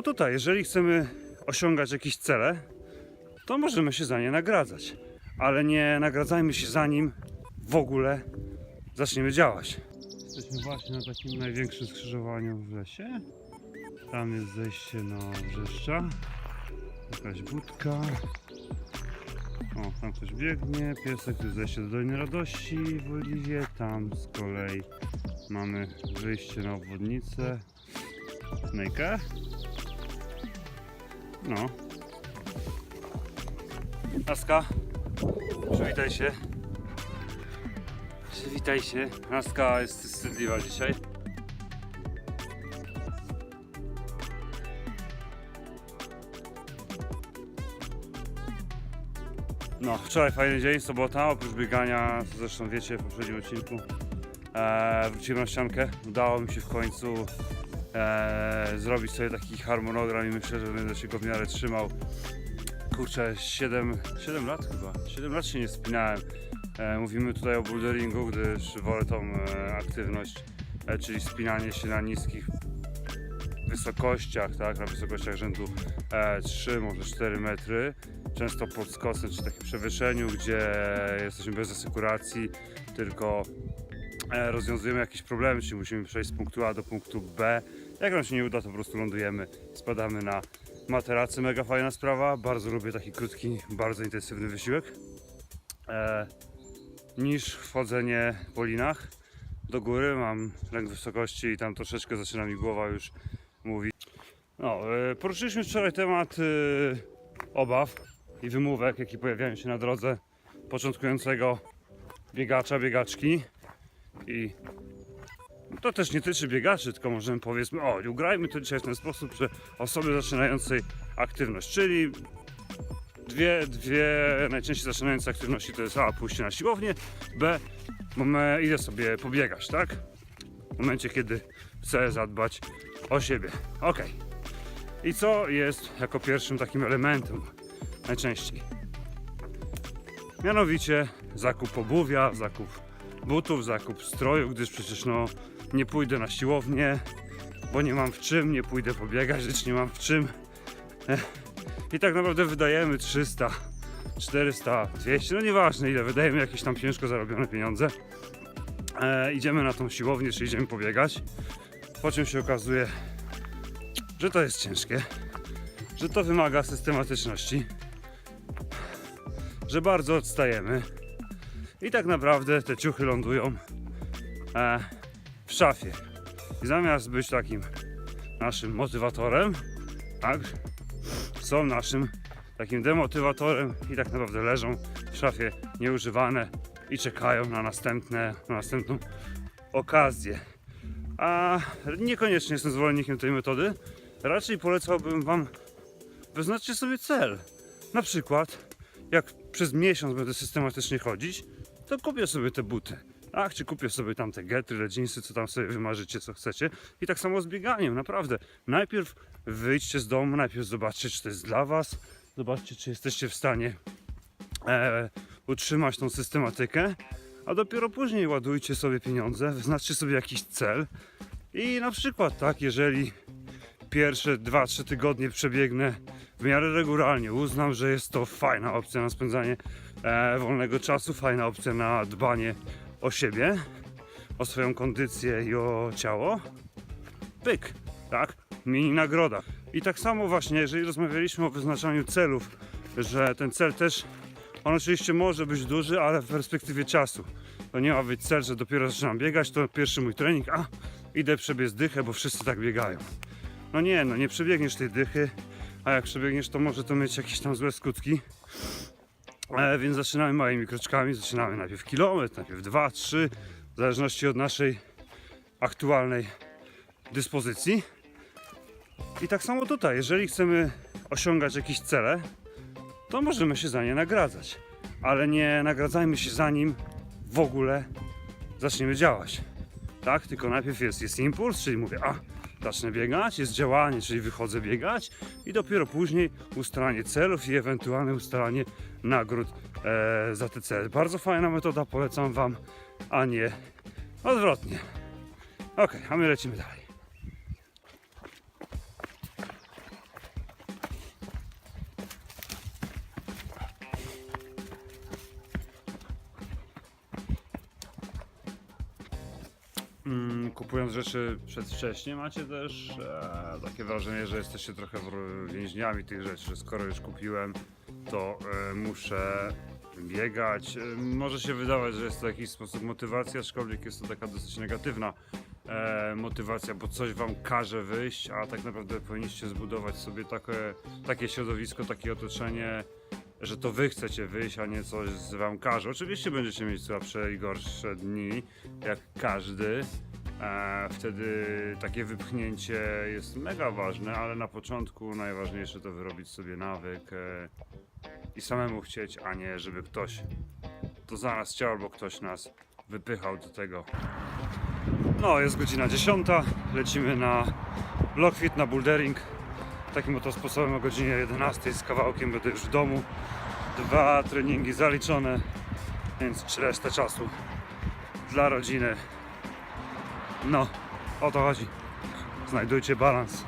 Bo tutaj, jeżeli chcemy osiągać jakieś cele, to możemy się za nie nagradzać. Ale nie nagradzajmy się zanim w ogóle zaczniemy działać. Jesteśmy właśnie na takim największym skrzyżowaniu w lesie. Tam jest zejście na wrzeszcza. Jakaś budka. O, tam ktoś biegnie. Piesek, to jest zejście do Doliny Radości w Oliwie. Tam z kolei mamy wyjście na obwodnicę. Nejkę. No. Naska, przywitaj się. Przywitaj się. Naska jest wstydliwa dzisiaj. No, wczoraj fajny dzień, sobota, oprócz biegania, zresztą wiecie w poprzednim odcinku, e, wróciłem na ściankę. Udało mi się w końcu e, zrobić sobie taki harmonogram i myślę, że będę się go w miarę trzymał. Kurczę, 7, 7 lat chyba, 7 lat się nie spinałem. E, mówimy tutaj o boulderingu, gdyż wolę tą e, aktywność, e, czyli spinanie się na niskich wysokościach, tak, na wysokościach rzędu e, 3, może 4 metry, często pod skosem czy takim przewyższeniu, gdzie jesteśmy bez asekuracji, tylko e, rozwiązujemy jakieś problemy, czyli musimy przejść z punktu A do punktu B. Jak nam się nie uda, to po prostu lądujemy, spadamy na materacy, mega fajna sprawa, bardzo lubię taki krótki, bardzo intensywny wysiłek. E, niż wchodzenie po linach do góry, mam lęk wysokości i tam troszeczkę zaczyna mi głowa już mówić. No, e, poruszyliśmy wczoraj temat e, obaw i wymówek, jakie pojawiają się na drodze początkującego biegacza, biegaczki. I to też nie tyczy biegaczy, tylko możemy powiedzmy, o, ugrajmy to dzisiaj w ten sposób, że osoby zaczynającej aktywność, czyli dwie, dwie najczęściej zaczynające aktywności to jest A, pójście na siłownię, B, moment, idę sobie pobiegać, tak? W momencie, kiedy chcę zadbać o siebie. Ok. I co jest jako pierwszym takim elementem najczęściej? Mianowicie zakup obuwia, zakup butów, zakup stroju, gdyż przecież no nie pójdę na siłownię, bo nie mam w czym, nie pójdę pobiegać, gdyż nie mam w czym. I tak naprawdę wydajemy 300, 400, 200, no nieważne ile, wydajemy jakieś tam ciężko zarobione pieniądze. E, idziemy na tą siłownię, czy idziemy pobiegać, po czym się okazuje, że to jest ciężkie, że to wymaga systematyczności, że bardzo odstajemy i tak naprawdę te ciuchy lądują e, w szafie. I zamiast być takim naszym motywatorem, tak, są naszym takim demotywatorem i tak naprawdę leżą w szafie nieużywane i czekają na następne, na następną okazję. A niekoniecznie jestem zwolennikiem tej metody. Raczej polecałbym Wam wyznaczcie sobie cel. Na przykład, jak przez miesiąc będę systematycznie chodzić, to kupię sobie te buty. Tak, czy kupię sobie tam te getry, leginsy, co tam sobie wymarzycie, co chcecie. I tak samo z bieganiem, naprawdę. Najpierw wyjdźcie z domu, najpierw zobaczcie, czy to jest dla Was. Zobaczcie, czy jesteście w stanie e, utrzymać tą systematykę. A dopiero później ładujcie sobie pieniądze, wyznaczcie sobie jakiś cel. I na przykład, tak, jeżeli pierwsze 2-3 tygodnie przebiegnę w miarę regularnie, uznam, że jest to fajna opcja na spędzanie e, wolnego czasu, fajna opcja na dbanie o siebie, o swoją kondycję i o ciało. Pyk, tak? Mini nagroda. I tak samo właśnie, jeżeli rozmawialiśmy o wyznaczaniu celów, że ten cel też, on oczywiście może być duży, ale w perspektywie czasu. To nie ma być cel, że dopiero zaczynam biegać, to pierwszy mój trening, a idę przebiec dychę, bo wszyscy tak biegają. No nie, no nie przebiegniesz tej dychy, a jak przebiegniesz, to może to mieć jakieś tam złe skutki. E, więc zaczynamy małymi kroczkami, zaczynamy najpierw kilometr, najpierw dwa, trzy, w zależności od naszej aktualnej dyspozycji. I tak samo tutaj, jeżeli chcemy osiągać jakieś cele, to możemy się za nie nagradzać. Ale nie nagradzajmy się zanim w ogóle zaczniemy działać. Tak, tylko najpierw jest, jest impuls, czyli mówię, a zacznę biegać, jest działanie, czyli wychodzę biegać i dopiero później ustalanie celów i ewentualne ustalanie nagród e, za te cele. Bardzo fajna metoda, polecam Wam, a nie odwrotnie. Ok, a my lecimy dalej. Mm, kupując rzeczy przedwcześnie, macie też e, takie wrażenie, że jesteście trochę więźniami tych rzeczy, że skoro już kupiłem, to e, muszę biegać. E, może się wydawać, że jest to jakiś sposób motywacja, aczkolwiek jest to taka dosyć negatywna e, motywacja, bo coś wam każe wyjść, a tak naprawdę powinniście zbudować sobie takie, takie środowisko, takie otoczenie, że to wy chcecie wyjść, a nie coś z wam każe. Oczywiście będziecie mieć słabsze i gorsze dni, jak każdy. E, wtedy takie wypchnięcie jest mega ważne, ale na początku najważniejsze to wyrobić sobie nawyk e, i samemu chcieć, a nie żeby ktoś to za nas chciał, albo ktoś nas wypychał do tego. No, jest godzina 10. Lecimy na Blockfit, na bouldering. Takim oto sposobem o godzinie 11 z kawałkiem będę już w domu. Dwa treningi zaliczone, więc resztę czasu dla rodziny. No, o to chodzi. Znajdujcie balans.